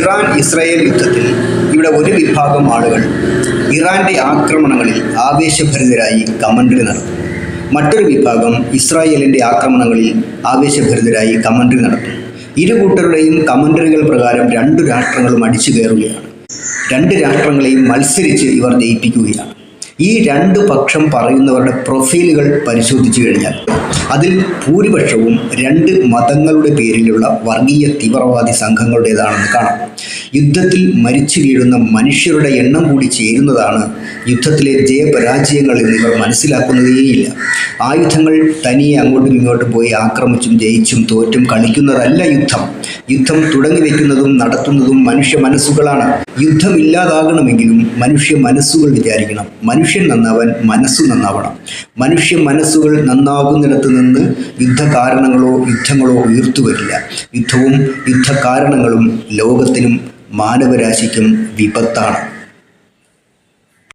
Iran Israel യുദ്ധത്തിൽ ഇവിടെ ഒരു വിഭാഗം ആളുകൾ ഇറാന്റെ ആക്രമണങ്ങളിൽ ആവേശഭരിതരായി കമന്ററി നടത്തും മറ്റൊരു വിഭാഗം ഇസ്രായേലിന്റെ ആക്രമണങ്ങളിൽ ആവേശഭരിതരായി കമന്ററി നടത്തും ഇരു കൂട്ടരുടെയും കമന്ററികൾ പ്രകാരം രണ്ടു രാഷ്ട്രങ്ങളും അടിച്ചു കയറുകയാണ് രണ്ട് രാഷ്ട്രങ്ങളെയും മത്സരിച്ച് ഇവർ ജയിപ്പിക്കുകയാണ്. ഈ രണ്ട് പക്ഷം പറയുന്നവരുടെ പ്രൊഫൈലുകൾ പരിശോധിച്ചു കഴിഞ്ഞാൽ അതിൽ ഭൂരിപക്ഷവും രണ്ട് മതങ്ങളുടെ പേരിലുള്ള വർഗീയ തീവ്രവാദി സംഘങ്ങളുടേതാണെന്ന് കാണാം. യുദ്ധത്തിൽ മരിച്ചു വീഴുന്ന മനുഷ്യരുടെ എണ്ണം കൂടി ചേരുന്നതാണ് യുദ്ധത്തിലെ ജയപരാജയങ്ങൾ എന്നിവർ മനസ്സിലാക്കുന്നതേയില്ല. ആയുധങ്ങൾ തനിയെ അങ്ങോട്ടും ഇങ്ങോട്ടും പോയി ആക്രമിച്ചും ജയിച്ചും തോറ്റും കളിക്കുന്നതല്ല യുദ്ധം. യുദ്ധം തുടങ്ങി വെക്കുന്നതും നടത്തുന്നതും മനുഷ്യ മനസ്സുകളാണ്. യുദ്ധം ഇല്ലാതാകണമെങ്കിലും മനുഷ്യ മനസ്സുകൾ വിചാരിക്കണം. മനുഷ്യൻ നന്നാവാൻ മനസ്സ് നന്നാവണം. മനുഷ്യ മനസ്സുകൾ നന്നാകുന്നിടത്ത് നിന്ന് യുദ്ധകാരണങ്ങളോ യുദ്ധങ്ങളോ ഉയർത്തു വരില്ല. യുദ്ധവും യുദ്ധകാരണങ്ങളും ലോകത്തിനും മാനവരാശിക്കും വിപത്താണ്.